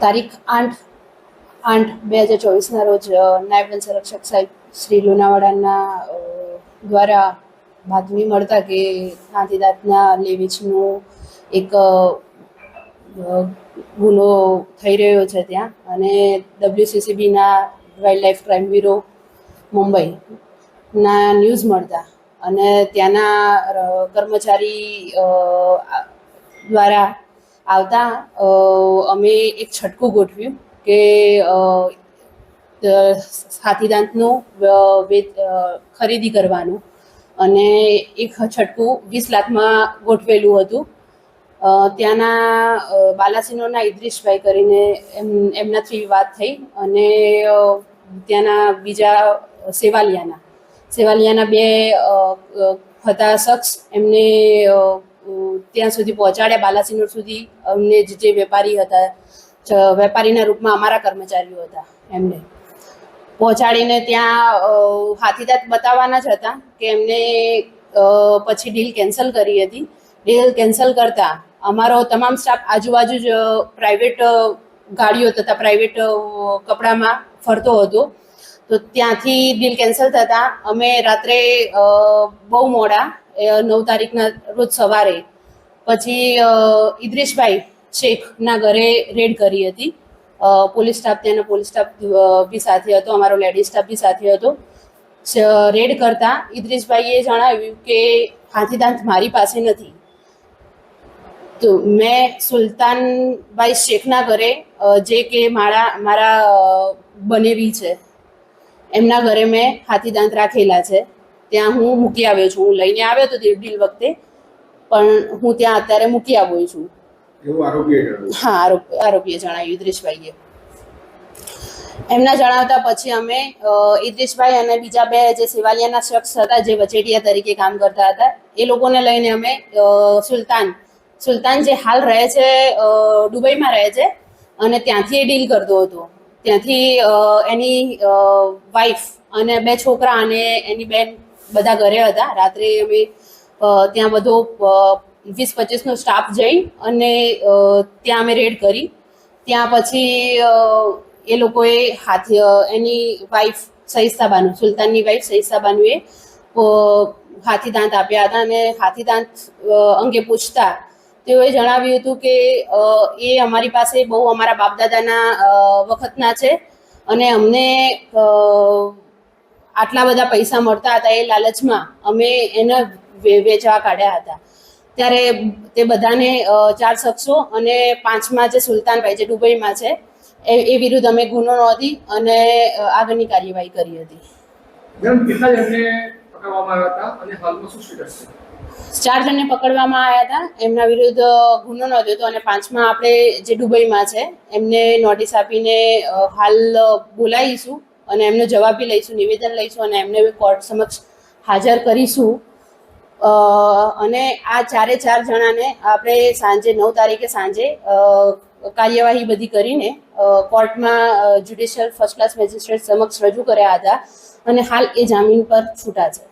તારીખ આઠ આઠ બે હજાર ચોવીસના રોજ નાયબ વન સંરક્ષક સાહેબ શ્રી લુણાવાડાના દ્વારા બાતમી મળતા કે ગાંધીદાંતના લેવીચનું એક ગુનો થઈ રહ્યો છે ત્યાં અને ડબ્લ્યુસીસીબીના વાઇલ્ડ લાઈફ ક્રાઇમ બ્યુરો મુંબઈના ન્યૂઝ મળતા અને ત્યાંના કર્મચારી દ્વારા આવતા અમે એક છટકું ગોઠવ્યું કે હાથીદાંતનું ખરીદી કરવાનું. અને એક છટકું વીસ લાખમાં ગોઠવેલું હતું. ત્યાંના બાલાસિનોરના ઇદ્રીશભાઈ કરીને એમ, એમનાથી વાત થઈ અને ત્યાંના બીજા સેવાલિયાના. સેવાલિયાના બે હતા શખ્સ. એમને ત્યાં સુધી પહોંચાડ્યા. બાલાસિનોર સુધી અમને જે વેપારી હતા વેપારીના રૂપમાં અમારા કર્મચારીઓ હતા એમને. પહોંચાડીને ત્યાં હાથીદાંત બતાવવાના જ હતા કે એમને પછી ડીલ કેન્સલ કરી હતી. ડીલ કેન્સલ કરતા અમારો તમામ સ્ટાફ આજુબાજુ જ પ્રાઇવેટ ગાડીઓ તથા પ્રાઇવેટ કપડામાં ફરતો હતો. તો ત્યાંથી ડીલ કેન્સલ થતાં અમે રાત્રે બહુ મોડા નવ તારીખના રોજ સવારે પછી ઇદ્રેશભાઈ શેખના ઘરે રેડ કરી હતી. પોલીસ સ્ટાફ ત્યાંનો પોલીસ સ્ટાફ બી સાથે હતો, અમારો લેડીઝ સ્ટાફ બી સાથે હતો. રેડ કરતા ઇદ્રેશભાઈએ જણાવ્યું કે, હાથીદાંત મારી પાસે નથી. તો મેં સુલતાનભાઈ શેખના ઘરે જે કે મારા મારા બનેવી છે, એમના ઘરે મેં હાથીદાંત રાખેલા છે. ત્યાં હું મૂકી આવ્યો છું. હું લઈને આવ્યો હતો ડીલ વખતે પણ હું ત્યાં અત્યારે મૂકી આવું છું. હા આરોપ આરોપીએ જણાવ્યું ઇદ્રેશભાઈએ. એમના જણાવતા પછી અમે ઇદ્રેશભાઈ અને બીજા બે જે સેવાલિયાના શખ્સ હતા જે વચેટિયા તરીકે કામ કરતા હતા એ લોકોને લઈને અમે સુલતાન સુલતાન જે હાલ રહે છે દુબઈમાં રહે છે અને ત્યાંથી એ ડીલ કરતો હતો. ત્યાંથી એની વાઈફ અને બે છોકરા અને એની બેન બધા ઘરે હતા. રાત્રે અમે ત્યાં બધો વીસ પચીસનો સ્ટાફ જઈ અને ત્યાં અમે રેડ કરી. ત્યાં પછી એ લોકોએ હાથી એની વાઈફ સહિસ્તાબાનુ સુલતાનની વાઈફ સહિસ્તાબાનુએ હાથી દાંત આપ્યા હતા અને હાથીદાંત દાંત અંગે પૂછતા તેઓએ જણાવ્યું હતું કે એ અમારી પાસે બહુ અમારા બાપદાદાના વખતના છે અને અમને આટલા બધા પૈસા મળતા હતા એ લાલચમાં. અમે એને વેચવા કાઢ્યા હતા. ત્યારે તે બધાને ચાર શખ્સો અને પાંચમા જે સુલતાનભાઈ જે દુબઈમાં છે એ એ વિરુદ્ધ અમે ગુનો નોંધી અને આગળની કાર્યવાહી કરી હતી. ચાર જણને પકડવામાં આવ્યા હતા. એમના વિરુદ્ધ ગુનો નોંધ્યો હતો અને પાંચમાં આપણે જે દુબઈમાં છે એમને નોટિસ આપીને હાલ બોલાવીશું અને એમનો જવાબ બી લઈશું નિવેદન લઈશું અને એમને કોર્ટ સમક્ષ હાજર કરીશું. અને આ ચારે ચાર જણાને આપણે સાંજે નવ તારીખે સાંજે કાર્યવાહી બધી કરીને કોર્ટમાં જ્યુડિશિયલ ફર્સ્ટ ક્લાસ મેજિસ્ટ્રેટ સમક્ષ રજૂ કર્યા હતા અને હાલ એ જામીન પર છૂટા છે.